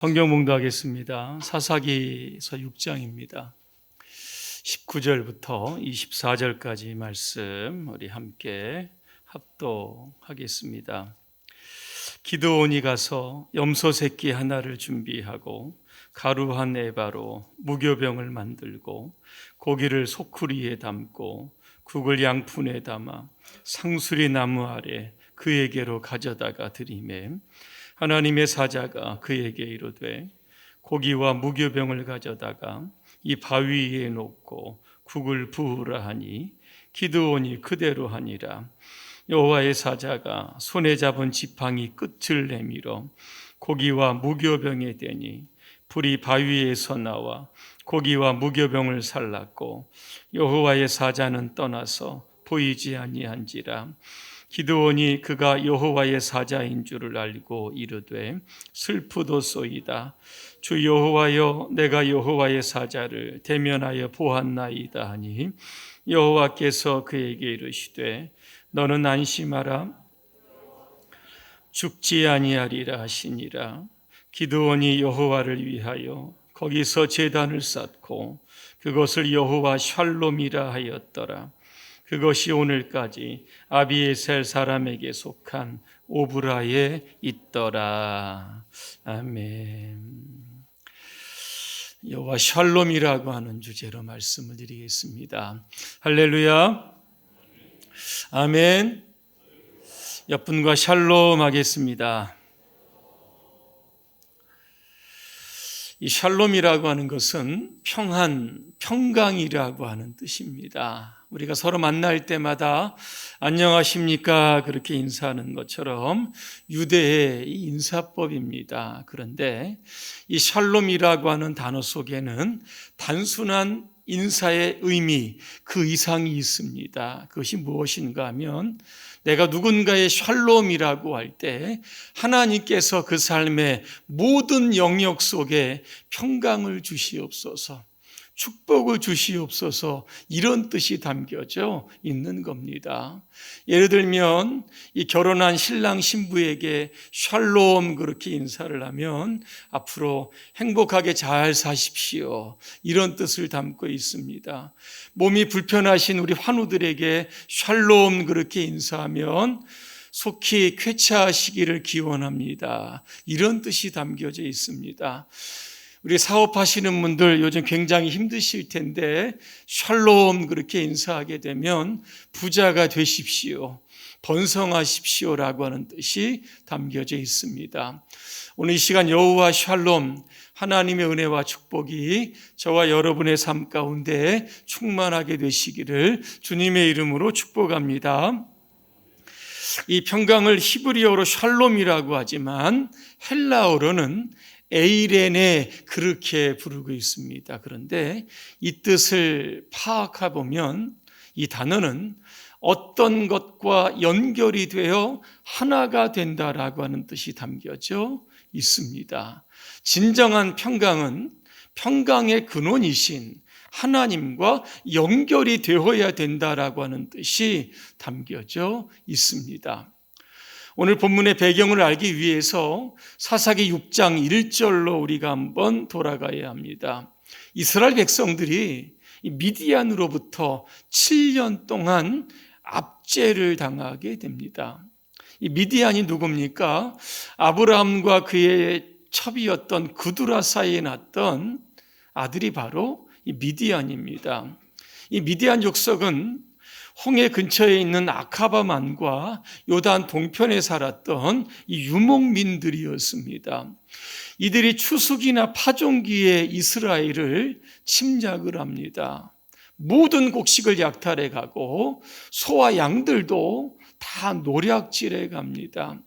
성경 봉도하겠습니다. 사사기서 6장입니다. 19절부터 24절까지 말씀 우리 함께 합독하겠습니다. 기드온이 가서 염소 새끼 하나를 준비하고 가루 한 에바로 무교병을 만들고 고기를 소쿠리에 담고 국을 양푼에 담아 상수리 나무 아래 그에게로 가져다가 드리매 하나님의 사자가 그에게 이르되 고기와 무교병을 가져다가 이 바위 위에 놓고 국을 부으라 하니 기드온이 그대로 하니라. 여호와의 사자가 손에 잡은 지팡이 끝을 내밀어 고기와 무교병에 대니 불이 바위에서 나와 고기와 무교병을 살랐고 여호와의 사자는 떠나서 보이지 아니한지라 기드온이 그가 여호와의 사자인 줄을 알고 이르되 슬프도소이다. 주 여호와여 내가 여호와의 사자를 대면하여 보았나이다 하니 여호와께서 그에게 이르시되 너는 안심하라. 죽지 아니하리라 하시니라. 기드온이 여호와를 위하여 거기서 제단을 쌓고 그것을 여호와 샬롬이라 하였더라 그것이 오늘까지 아비에셀 사람에게 속한 오브라에 있더라. 아멘. 여호와 샬롬이라고 하는 주제로 말씀을 드리겠습니다. 할렐루야. 아멘. 옆분과 샬롬 하겠습니다. 이 샬롬이라고 하는 것은 평안, 평강이라고 하는 뜻입니다. 우리가 서로 만날 때마다 안녕하십니까 그렇게 인사하는 것처럼 유대의 인사법입니다. 그런데 이 샬롬이라고 하는 단어 속에는 단순한 인사의 의미, 그 이상이 있습니다. 그것이 무엇인가 하면 내가 누군가의 샬롬이라고 할 때 하나님께서 그 삶의 모든 영역 속에 평강을 주시옵소서. 축복을 주시옵소서 이런 뜻이 담겨져 있는 겁니다. 예를 들면 이 결혼한 신랑 신부에게 샬롬 그렇게 인사를 하면 앞으로 행복하게 잘 사십시오. 이런 뜻을 담고 있습니다. 몸이 불편하신 우리 환우들에게 샬롬 그렇게 인사하면 속히 쾌차하시기를 기원합니다. 이런 뜻이 담겨져 있습니다. 우리 사업하시는 분들 요즘 굉장히 힘드실 텐데 샬롬 그렇게 인사하게 되면 부자가 되십시오. 번성하십시오라고 하는 뜻이 담겨져 있습니다. 오늘 이 시간 여호와 샬롬 하나님의 은혜와 축복이 저와 여러분의 삶 가운데 충만하게 되시기를 주님의 이름으로 축복합니다. 이 평강을 히브리어로 샬롬이라고 하지만 헬라어로는 에이렌에 그렇게 부르고 있습니다. 그런데 이 뜻을 파악해 보면 이 단어는 어떤 것과 연결이 되어 하나가 된다라고 하는 뜻이 담겨져 있습니다. 진정한 평강은 평강의 근원이신 하나님과 연결이 되어야 된다라고 하는 뜻이 담겨져 있습니다. 오늘 본문의 배경을 알기 위해서 사사기 6장 1절로 우리가 한번 돌아가야 합니다. 이스라엘 백성들이 미디안으로부터 7년 동안 압제를 당하게 됩니다. 이 미디안이 누굽니까? 아브라함과 그의 첩이었던 그두라 사이에 났던 아들이 바로 이 미디안입니다. 이 미디안 족속은 홍해 근처에 있는 아카바만과 요단 동편에 살았던 이 유목민들이었습니다. 이들이 추수기나 파종기에 이스라엘을 침략을 합니다. 모든 곡식을 약탈해 가고 소와 양들도 다 노략질해 갑니다.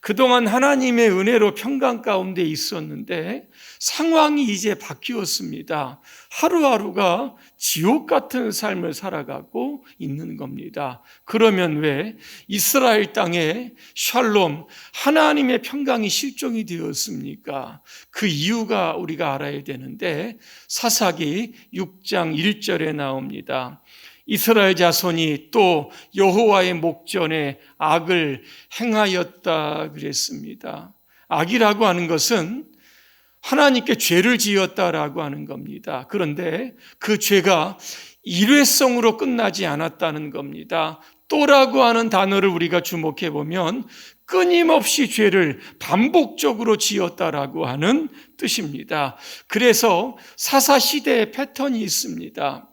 그동안 하나님의 은혜로 평강 가운데 있었는데 상황이 이제 바뀌었습니다. 하루하루가 지옥 같은 삶을 살아가고 있는 겁니다. 그러면 왜 이스라엘 땅에 샬롬, 하나님의 평강이 실종이 되었습니까? 그 이유가 우리가 알아야 되는데 사사기 6장 1절에 나옵니다. 이스라엘 자손이 또 여호와의 목전에 악을 행하였다 그랬습니다. 악이라고 하는 것은 하나님께 죄를 지었다라고 하는 겁니다. 그런데 그 죄가 일회성으로 끝나지 않았다는 겁니다. 또라고 하는 단어를 우리가 주목해 보면 끊임없이 죄를 반복적으로 지었다라고 하는 뜻입니다. 그래서 사사 시대의 패턴이 있습니다.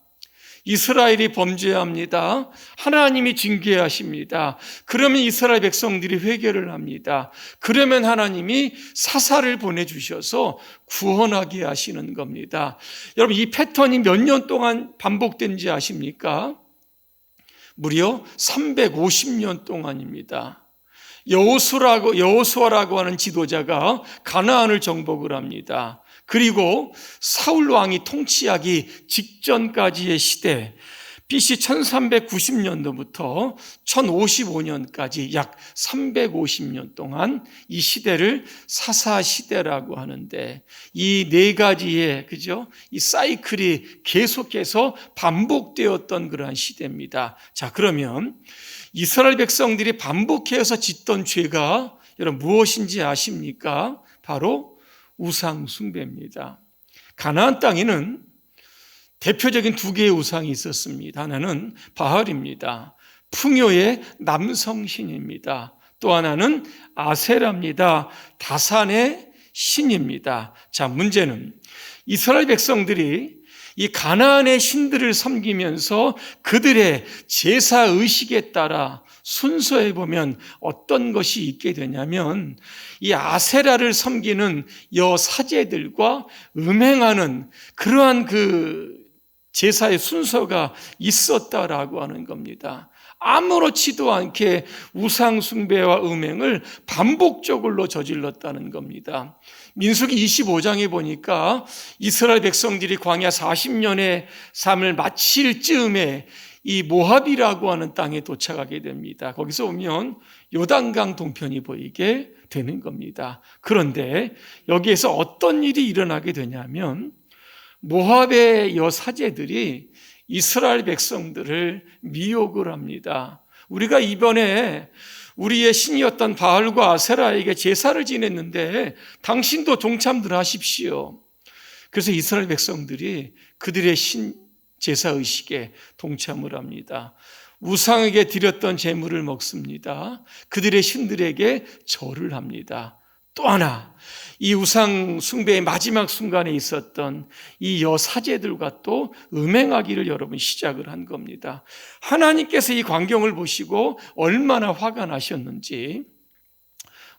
이스라엘이 범죄합니다. 하나님이 징계하십니다. 그러면 이스라엘 백성들이 회개를 합니다. 그러면 하나님이 사사를 보내주셔서 구원하게 하시는 겁니다. 여러분, 이 패턴이 몇 년 동안 반복된지 아십니까? 무려 350년 동안입니다. 여호수라고 여호수아라고 하는 지도자가 가나안을 정복을 합니다. 그리고 사울 왕이 통치하기 직전까지의 시대 BC 1390년도부터 1055년까지 약 350년 동안 이 시대를 사사 시대라고 하는데 이 네 가지의 그죠? 이 사이클이 계속해서 반복되었던 그러한 시대입니다. 자, 그러면 이스라엘 백성들이 반복해서 짓던 죄가 여러분 무엇인지 아십니까? 바로 우상 숭배입니다. 가나안 땅에는 대표적인 두 개의 우상이 있었습니다. 하나는 바알입니다. 풍요의 남성 신입니다. 또 하나는 아세라입니다. 다산의 신입니다. 자, 문제는 이스라엘 백성들이 이 가나안의 신들을 섬기면서 그들의 제사 의식에 따라 순서에 보면 어떤 것이 있게 되냐면 이 아세라를 섬기는 여 사제들과 음행하는 그러한 그 제사의 순서가 있었다라고 하는 겁니다. 아무렇지도 않게 우상숭배와 음행을 반복적으로 저질렀다는 겁니다. 민수기 25장에 보니까 이스라엘 백성들이 광야 40년의 삶을 마칠 즈음에 이 모합이라고 하는 땅에 도착하게 됩니다. 거기서 오면 요단강 동편이 보이게 되는 겁니다. 그런데 여기에서 어떤 일이 일어나게 되냐면 모압의 여사제들이 이스라엘 백성들을 미혹을 합니다. 우리가 이번에 우리의 신이었던 바알과 아세라에게 제사를 지냈는데 당신도 동참들 하십시오. 그래서 이스라엘 백성들이 그들의 신 제사 의식에 동참을 합니다. 우상에게 드렸던 제물을 먹습니다. 그들의 신들에게 절을 합니다. 또 하나 이 우상 숭배의 마지막 순간에 있었던 이 여사제들과 또 음행하기를 여러분 시작을 한 겁니다. 하나님께서 이 광경을 보시고 얼마나 화가 나셨는지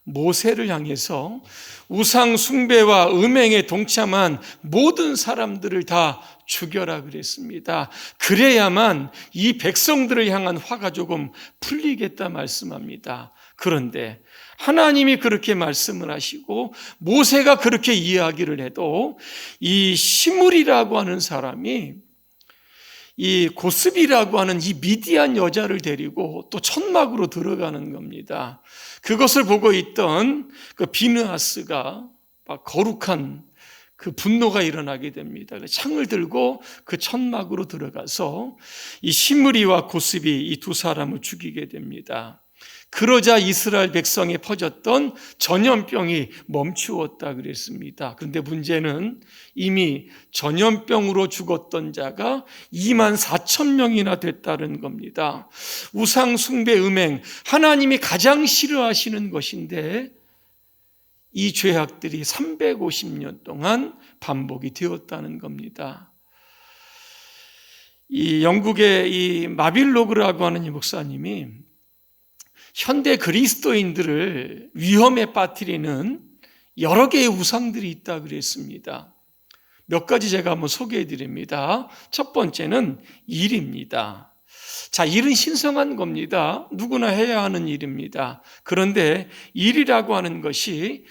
모세를 향해서 우상 숭배와 음행에 동참한 모든 사람들을 다 죽여라 그랬습니다. 그래야만 이 백성들을 향한 화가 조금 풀리겠다 말씀합니다. 그런데 하나님이 그렇게 말씀을 하시고 모세가 그렇게 이야기를 해도 이 시물이라고 하는 사람이 이 고스비라고 하는 이 미디안 여자를 데리고 또 천막으로 들어가는 겁니다. 그것을 보고 있던 그 비느하스가 막 거룩한 그 분노가 일어나게 됩니다. 창을 들고 그 천막으로 들어가서 이 시므리와 고스비 이두 사람을 죽이게 됩니다. 그러자 이스라엘 백성에 퍼졌던 전염병이 멈추었다 그랬습니다. 그런데 문제는 이미 전염병으로 죽었던 자가 2만 4천 명이나 됐다는 겁니다. 우상 숭배 음행 하나님이 가장 싫어하시는 것인데 이 죄악들이 350년 동안 반복이 되었다는 겁니다. 이 영국의 이 마빌로그라고 하는 이 목사님이 현대 그리스도인들을 위험에 빠뜨리는 여러 개의 우상들이 있다 그랬습니다. 몇 가지 제가 한번 소개해 드립니다. 첫 번째는 일입니다. 자, 일은 신성한 겁니다. 누구나 해야 하는 일입니다. 그런데 일이라고 하는 것이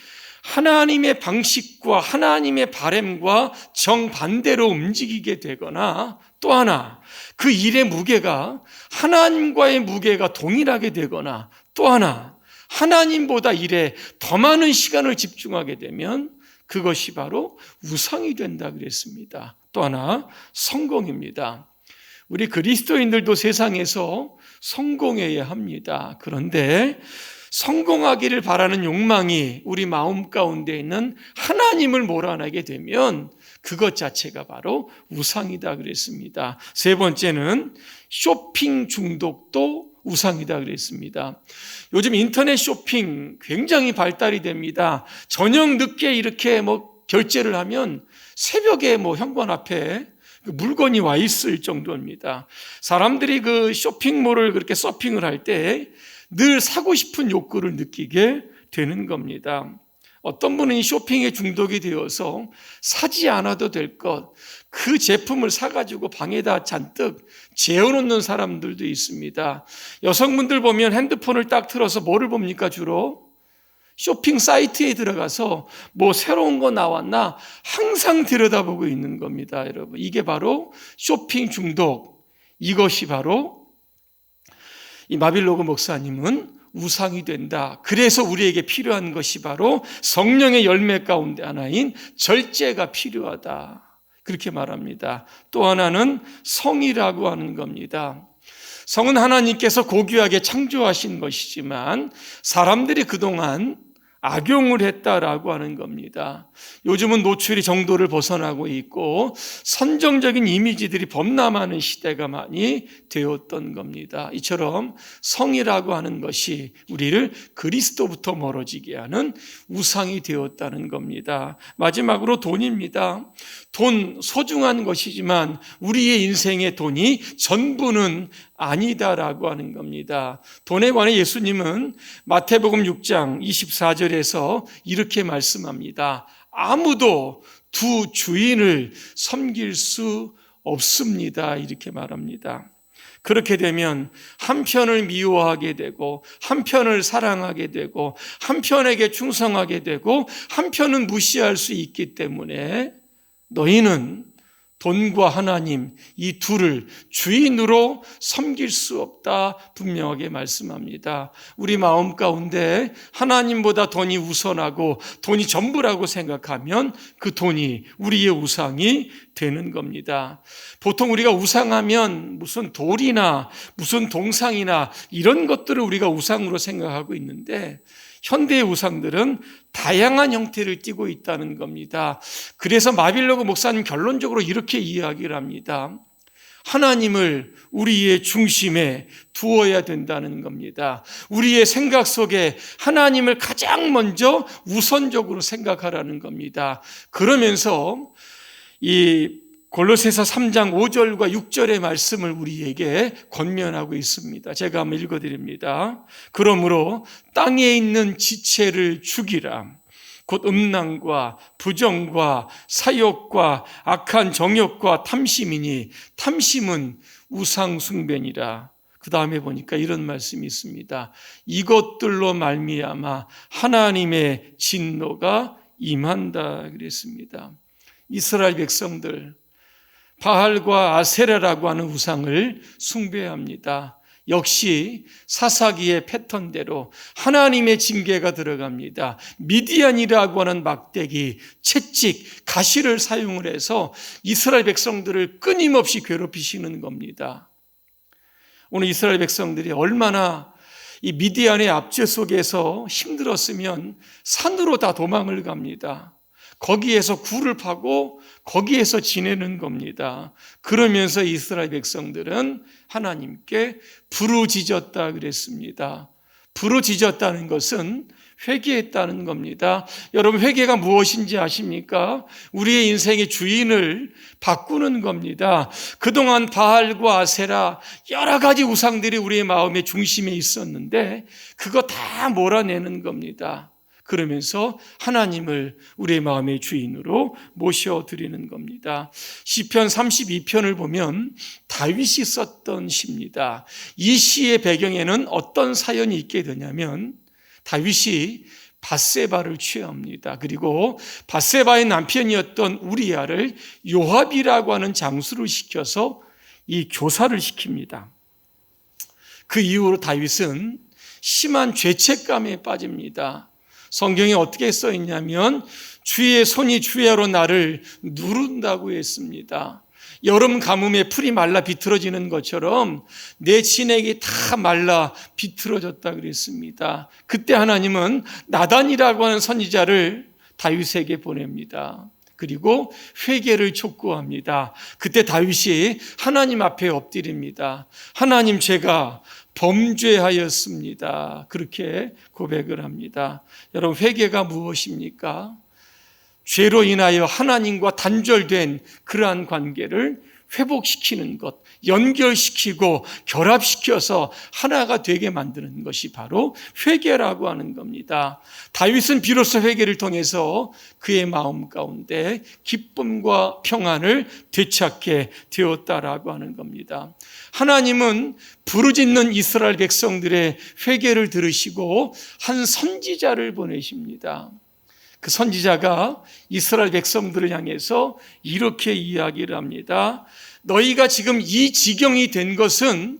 하나님의 방식과 하나님의 바램과 정반대로 움직이게 되거나 또 하나 그 일의 무게가 하나님과의 무게가 동일하게 되거나 또 하나 하나님보다 일에 더 많은 시간을 집중하게 되면 그것이 바로 우상이 된다 그랬습니다. 또 하나 성공입니다. 우리 그리스도인들도 세상에서 성공해야 합니다. 그런데 성공하기를 바라는 욕망이 우리 마음 가운데 있는 하나님을 몰아내게 되면 그것 자체가 바로 우상이다 그랬습니다. 세 번째는 쇼핑 중독도 우상이다 그랬습니다. 요즘 인터넷 쇼핑 굉장히 발달이 됩니다. 저녁 늦게 이렇게 뭐 결제를 하면 새벽에 뭐 현관 앞에 그 물건이 와 있을 정도입니다. 사람들이 그 쇼핑몰을 그렇게 서핑을 할 때 늘 사고 싶은 욕구를 느끼게 되는 겁니다. 어떤 분은 쇼핑에 중독이 되어서 사지 않아도 될 것, 그 제품을 사가지고 방에다 잔뜩 재워놓는 사람들도 있습니다. 여성분들 보면 핸드폰을 딱 틀어서 뭐를 봅니까, 주로? 쇼핑 사이트에 들어가서 뭐 새로운 거 나왔나 항상 들여다보고 있는 겁니다, 여러분. 이게 바로 쇼핑 중독. 이것이 바로 이 마빌로그 목사님은 우상이 된다. 그래서 우리에게 필요한 것이 바로 성령의 열매 가운데 하나인 절제가 필요하다. 그렇게 말합니다. 또 하나는 성이라고 하는 겁니다. 성은 하나님께서 고귀하게 창조하신 것이지만 사람들이 그동안 악용을 했다라고 하는 겁니다. 요즘은 노출이 정도를 벗어나고 있고 선정적인 이미지들이 범람하는 시대가 많이 되었던 겁니다. 이처럼 성이라고 하는 것이 우리를 그리스도부터 멀어지게 하는 우상이 되었다는 겁니다. 마지막으로 돈입니다. 돈 소중한 것이지만 우리의 인생의 돈이 전부는 아니다라고 하는 겁니다. 돈에 관해 예수님은 마태복음 6장 24절에서 이렇게 말씀합니다. 아무도 두 주인을 섬길 수 없습니다. 이렇게 말합니다. 그렇게 되면 한편을 미워하게 되고 한편을 사랑하게 되고 한편에게 충성하게 되고 한편은 무시할 수 있기 때문에 너희는 돈과 하나님 이 둘을 주인으로 섬길 수 없다 분명하게 말씀합니다. 우리 마음 가운데 하나님보다 돈이 우선하고 돈이 전부라고 생각하면 그 돈이 우리의 우상이 되는 겁니다. 보통 우리가 우상하면 무슨 돌이나 무슨 동상이나 이런 것들을 우리가 우상으로 생각하고 있는데 현대의 우상들은 다양한 형태를 띠고 있다는 겁니다. 그래서 마빌로그 목사님 결론적으로 이렇게 이야기를 합니다. 하나님을 우리의 중심에 두어야 된다는 겁니다. 우리의 생각 속에 하나님을 가장 먼저 우선적으로 생각하라는 겁니다. 그러면서 이 골로새서 3장 5절과 6절의 말씀을 우리에게 권면하고 있습니다. 제가 한번 읽어 드립니다. 그러므로 땅에 있는 지체를 죽이라. 곧 음란과 부정과 사욕과 악한 정욕과 탐심이니 탐심은 우상숭배니라. 그 다음에 보니까 이런 말씀이 있습니다. 이것들로 말미암아 하나님의 진노가 임한다 그랬습니다. 이스라엘 백성들 바알과 아세라라고 하는 우상을 숭배합니다. 역시 사사기의 패턴대로 하나님의 징계가 들어갑니다. 미디안이라고 하는 막대기, 채찍, 가시를 사용을 해서 이스라엘 백성들을 끊임없이 괴롭히시는 겁니다. 오늘 이스라엘 백성들이 얼마나 이 미디안의 압제 속에서 힘들었으면 산으로 다 도망을 갑니다. 거기에서 굴을 파고 거기에서 지내는 겁니다. 그러면서 이스라엘 백성들은 하나님께 부르짖었다 그랬습니다. 부르짖었다는 것은 회개했다는 겁니다. 여러분 회개가 무엇인지 아십니까? 우리의 인생의 주인을 바꾸는 겁니다. 그동안 바알과 아세라 여러 가지 우상들이 우리의 마음의 중심에 있었는데 그거 다 몰아내는 겁니다. 그러면서 하나님을 우리의 마음의 주인으로 모셔 드리는 겁니다. 시편 32편을 보면 다윗이 썼던 시입니다. 이 시의 배경에는 어떤 사연이 있게 되냐면 다윗이 바세바를 취합니다. 그리고 바세바의 남편이었던 우리야를 요압이라고 하는 장수를 시켜서 이 교사를 시킵니다. 그 이후로 다윗은 심한 죄책감에 빠집니다. 성경에 어떻게 써 있냐면 주의 손이 주야로 나를 누른다고 했습니다. 여름 가뭄에 풀이 말라 비틀어지는 것처럼 내 진액이 다 말라 비틀어졌다 그랬습니다. 그때 하나님은 나단이라고 하는 선지자를 다윗에게 보냅니다. 그리고 회개를 촉구합니다. 그때 다윗이 하나님 앞에 엎드립니다. 하나님 제가 범죄하였습니다. 그렇게 고백을 합니다. 여러분 회개가 무엇입니까? 죄로 인하여 하나님과 단절된 그러한 관계를 회복시키는 것, 연결시키고 결합시켜서 하나가 되게 만드는 것이 바로 회개라고 하는 겁니다. 다윗은 비로소 회개를 통해서 그의 마음 가운데 기쁨과 평안을 되찾게 되었다라고 하는 겁니다. 하나님은 부르짖는 이스라엘 백성들의 회개를 들으시고 한 선지자를 보내십니다. 그 선지자가 이스라엘 백성들을 향해서 이렇게 이야기를 합니다. 너희가 지금 이 지경이 된 것은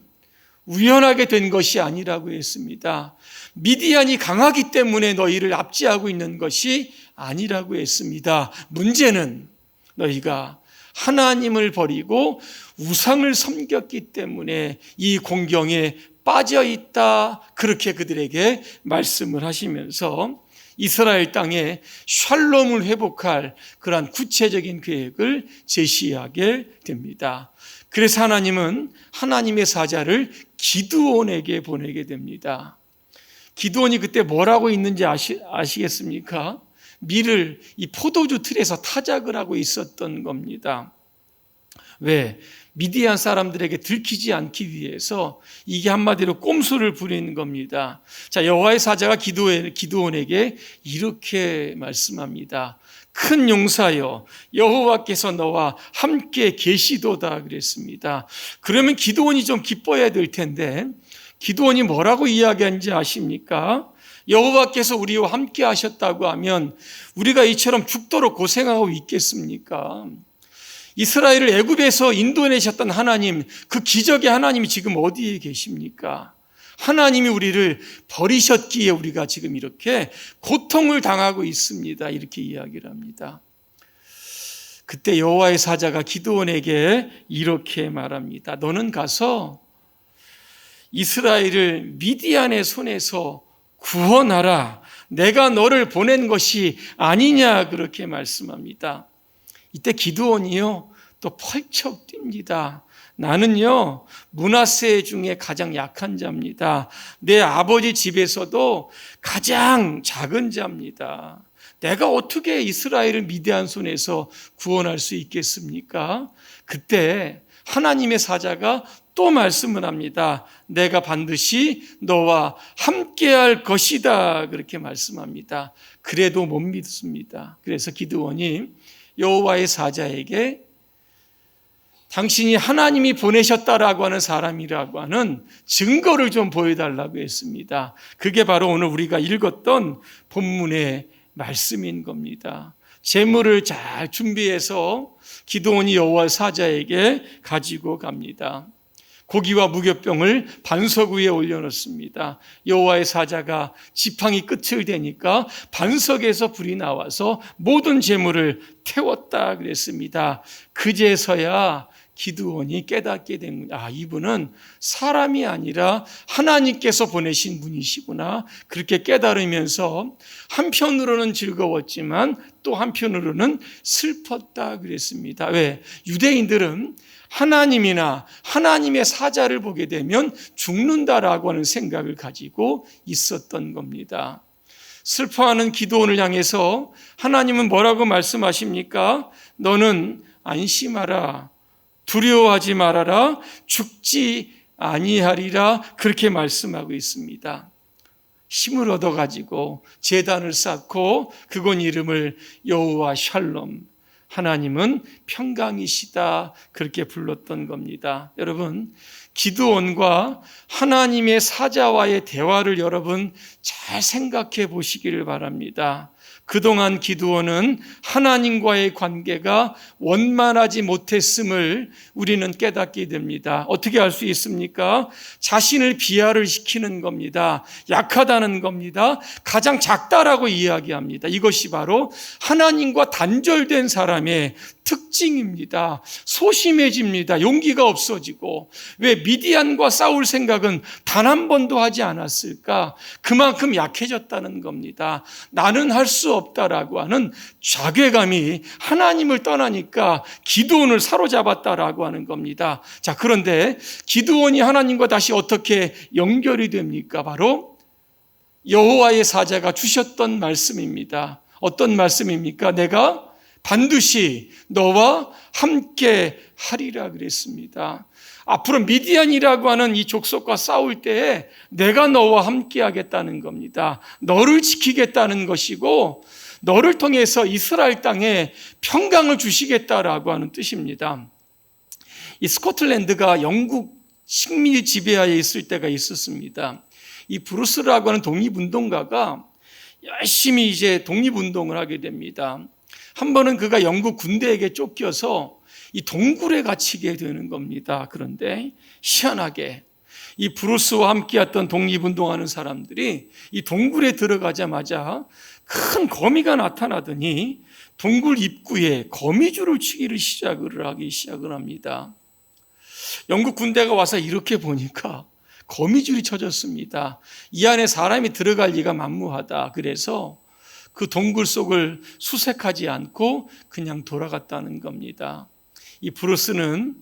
우연하게 된 것이 아니라고 했습니다. 미디안이 강하기 때문에 너희를 압제하고 있는 것이 아니라고 했습니다. 문제는 너희가 하나님을 버리고 우상을 섬겼기 때문에 이 공경에 빠져 있다. 그렇게 그들에게 말씀을 하시면서 이스라엘 땅에 샬롬을 회복할 그러한 구체적인 계획을 제시하게 됩니다. 그래서 하나님은 하나님의 사자를 기드온에게 보내게 됩니다. 기드온이 그때 뭐라고 있는지 아시, 아시겠습니까? 밀을 이 포도주 틀에서 타작을 하고 있었던 겁니다. 왜? 미디안 사람들에게 들키지 않기 위해서 이게 한마디로 꼼수를 부리는 겁니다. 자, 여호와의 사자가 기도원에게 이렇게 말씀합니다. 큰 용사여 여호와께서 너와 함께 계시도다 그랬습니다. 그러면 기도원이 좀 기뻐해야 될 텐데 기도원이 뭐라고 이야기하는지 아십니까? 여호와께서 우리와 함께 하셨다고 하면 우리가 이처럼 죽도록 고생하고 있겠습니까? 이스라엘을 애굽에서 인도해내셨던 하나님, 그 기적의 하나님이 지금 어디에 계십니까? 하나님이 우리를 버리셨기에 우리가 지금 이렇게 고통을 당하고 있습니다. 이렇게 이야기를 합니다. 그때 여호와의 사자가 기드온에게 이렇게 말합니다. 너는 가서 이스라엘을 미디안의 손에서 구원하라. 내가 너를 보낸 것이 아니냐 그렇게 말씀합니다. 이때 기드온이요 또 펄쩍 뜁니다. 나는요 문하세 중에 가장 약한 자입니다. 내 아버지 집에서도 가장 작은 자입니다. 내가 어떻게 이스라엘을 미대한 손에서 구원할 수 있겠습니까? 그때 하나님의 사자가 또 말씀을 합니다. 내가 반드시 너와 함께할 것이다. 그렇게 말씀합니다. 그래도 못 믿습니다. 그래서 기드원이 여호와의 사자에게 당신이 하나님이 보내셨다라고 하는 사람이라고 하는 증거를 좀 보여달라고 했습니다. 그게 바로 오늘 우리가 읽었던 본문의 말씀인 겁니다. 재물을 잘 준비해서 기도원이 여호와 사자에게 가지고 갑니다. 고기와 무교병을 반석 위에 올려놓습니다. 여호와의 사자가 지팡이 끝을 대니까 반석에서 불이 나와서 모든 재물을 태웠다 그랬습니다. 그제서야 기드원이 깨닫게 된, 아, 이분은 사람이 아니라 하나님께서 보내신 분이시구나. 그렇게 깨달으면서 한편으로는 즐거웠지만 또 한편으로는 슬펐다 그랬습니다. 왜? 유대인들은 하나님이나 하나님의 사자를 보게 되면 죽는다라고 하는 생각을 가지고 있었던 겁니다. 슬퍼하는 기도원을 향해서 하나님은 뭐라고 말씀하십니까? 너는 안심하라. 두려워하지 말아라. 죽지 아니하리라. 그렇게 말씀하고 있습니다. 힘을 얻어 가지고 재단을 쌓고 그곳 이름을 여호와 샬롬 하나님은 평강이시다 그렇게 불렀던 겁니다. 여러분 기도원과 하나님의 사자와의 대화를 여러분 잘 생각해 보시기를 바랍니다. 그동안 기도원은 하나님과의 관계가 원만하지 못했음을 우리는 깨닫게 됩니다. 어떻게 알 수 있습니까? 자신을 비하를 시키는 겁니다. 약하다는 겁니다. 가장 작다라고 이야기합니다. 이것이 바로 하나님과 단절된 사람의 특징 찡입니다. 소심해집니다. 용기가 없어지고 왜 미디안과 싸울 생각은 단 한 번도 하지 않았을까? 그만큼 약해졌다는 겁니다. 나는 할 수 없다라고 하는 자괴감이 하나님을 떠나니까 기도원을 사로잡았다라고 하는 겁니다. 자, 그런데 기도원이 하나님과 다시 어떻게 연결이 됩니까? 바로 여호와의 사자가 주셨던 말씀입니다. 어떤 말씀입니까? 내가 반드시 너와 함께 하리라 그랬습니다. 앞으로 미디안이라고 하는 이 족속과 싸울 때에 내가 너와 함께 하겠다는 겁니다. 너를 지키겠다는 것이고 너를 통해서 이스라엘 땅에 평강을 주시겠다라고 하는 뜻입니다. 이 스코틀랜드가 영국 식민 지배하에 있을 때가 있었습니다. 이 브루스라고 하는 독립운동가가 열심히 이제 독립운동을 하게 됩니다. 한 번은 그가 영국 군대에게 쫓겨서 이 동굴에 갇히게 되는 겁니다. 그런데 희한하게 이 브루스와 함께했던 독립운동하는 사람들이 이 동굴에 들어가자마자 큰 거미가 나타나더니 동굴 입구에 거미줄을 치기를 시작을 하기 시작을 합니다. 영국 군대가 와서 이렇게 보니까 거미줄이 쳐졌습니다. 이 안에 사람이 들어갈 리가 만무하다. 그래서 그 동굴 속을 수색하지 않고 그냥 돌아갔다는 겁니다. 이 브루스는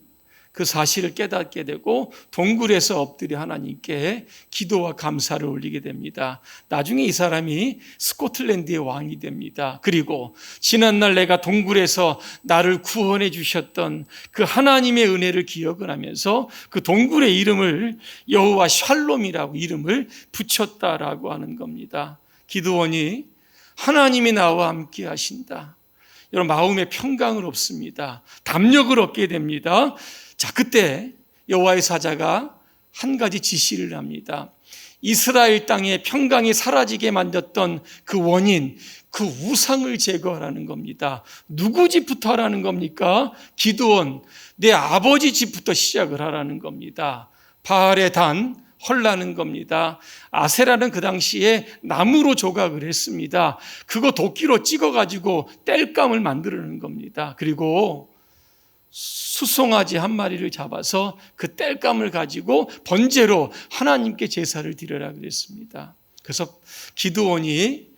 그 사실을 깨닫게 되고 동굴에서 엎드려 하나님께 기도와 감사를 올리게 됩니다. 나중에 이 사람이 스코틀랜드의 왕이 됩니다. 그리고 지난날 내가 동굴에서 나를 구원해 주셨던 그 하나님의 은혜를 기억을 하면서 그 동굴의 이름을 여호와 샬롬이라고 이름을 붙였다라고 하는 겁니다. 기도원이 하나님이 나와 함께 하신다. 여러분 마음의 평강을 얻습니다. 담력을 얻게 됩니다. 자, 그때 여호와의 사자가 한 가지 지시를 합니다. 이스라엘 땅에 평강이 사라지게 만졌던 그 원인, 그 우상을 제거하라는 겁니다. 누구 집부터 하라는 겁니까? 기도원, 내 아버지 집부터 시작을 하라는 겁니다. 바알의 단, 헐라는 겁니다. 아세라는 그 당시에 나무로 조각을 했습니다. 그거 도끼로 찍어가지고 땔감을 만들는 겁니다. 그리고 수송아지 한 마리를 잡아서 그 땔감을 가지고 번제로 하나님께 제사를 드려라 그랬습니다. 그래서 기드온이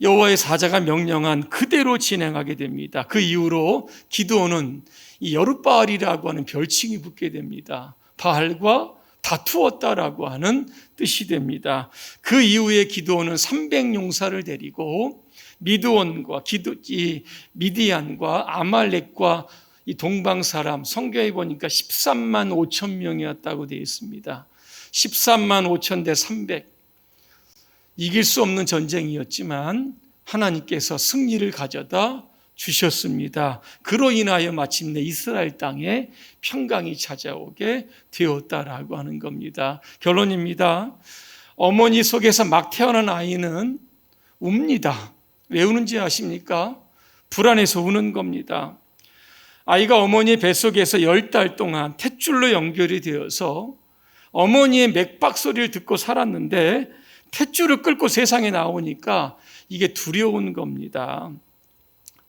여호와의 사자가 명령한 그대로 진행하게 됩니다. 그 이후로 기드온은 이 여룻바알이라고 하는 별칭이 붙게 됩니다. 바알과 다투었다라고 하는 뜻이 됩니다. 그 이후에 기드온은 300용사를 데리고 미드온과 기드 이 미디안과 아말렉과 이 동방 사람 성경에 보니까 13만 5천 명이었다고 되어 있습니다. 13만 5천 대 300. 이길 수 없는 전쟁이었지만 하나님께서 승리를 가져다 주셨습니다. 그로 인하여 마침내 이스라엘 땅에 평강이 찾아오게 되었다라고 하는 겁니다. 결론입니다. 어머니 속에서 막 태어난 아이는 웁니다. 왜 우는지 아십니까? 불안해서 우는 겁니다. 아이가 어머니의 뱃속에서 열달 동안 탯줄로 연결이 되어서 어머니의 맥박 소리를 듣고 살았는데 탯줄을 끌고 세상에 나오니까 이게 두려운 겁니다.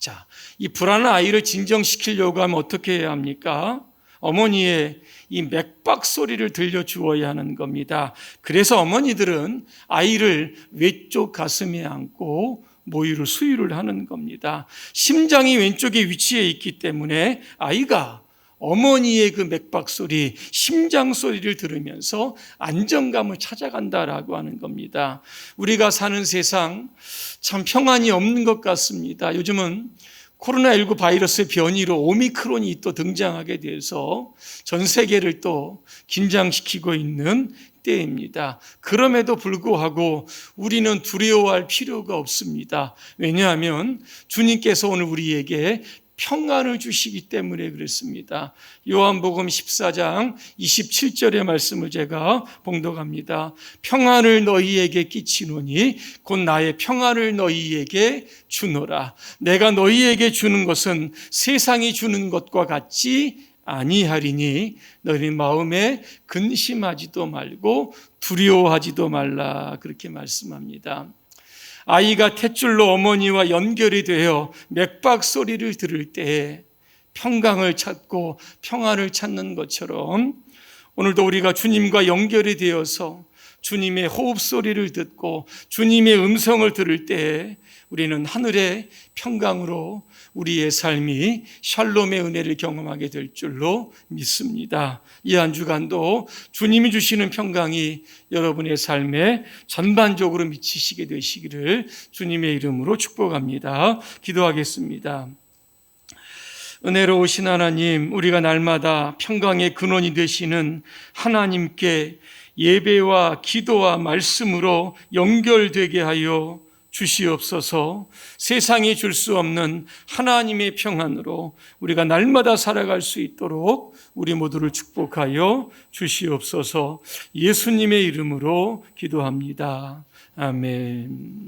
자, 이 불안한 아이를 진정시키려고 하면 어떻게 해야 합니까? 어머니의 이 맥박 소리를 들려주어야 하는 겁니다. 그래서 어머니들은 아이를 외쪽 가슴에 안고 모유를 수유를 하는 겁니다. 심장이 왼쪽에 위치해 있기 때문에 아이가 어머니의 그 맥박 소리, 심장 소리를 들으면서 안정감을 찾아간다라고 하는 겁니다. 우리가 사는 세상 참 평안이 없는 것 같습니다. 요즘은 코로나19 바이러스의 변이로 오미크론이 또 등장하게 돼서 전 세계를 또 긴장시키고 있는 때입니다. 그럼에도 불구하고 우리는 두려워할 필요가 없습니다. 왜냐하면 주님께서 오늘 우리에게 평안을 주시기 때문에 그랬습니다. 요한복음 14장 27절의 말씀을 제가 봉독합니다. 평안을 너희에게 끼치노니 곧 나의 평안을 너희에게 주노라. 내가 너희에게 주는 것은 세상이 주는 것과 같지 아니하리니 너희 마음에 근심하지도 말고 두려워하지도 말라 그렇게 말씀합니다. 아이가 탯줄로 어머니와 연결이 되어 맥박 소리를 들을 때 평강을 찾고 평화를 찾는 것처럼 오늘도 우리가 주님과 연결이 되어서 주님의 호흡 소리를 듣고 주님의 음성을 들을 때 우리는 하늘의 평강으로 우리의 삶이 샬롬의 은혜를 경험하게 될 줄로 믿습니다. 이 한 주간도 주님이 주시는 평강이 여러분의 삶에 전반적으로 미치시게 되시기를 주님의 이름으로 축복합니다. 기도하겠습니다. 은혜로우신 하나님, 우리가 날마다 평강의 근원이 되시는 하나님께 예배와 기도와 말씀으로 연결되게 하여 주시옵소서 세상이 줄 수 없는 하나님의 평안으로 우리가 날마다 살아갈 수 있도록 우리 모두를 축복하여 주시옵소서 예수님의 이름으로 기도합니다. 아멘.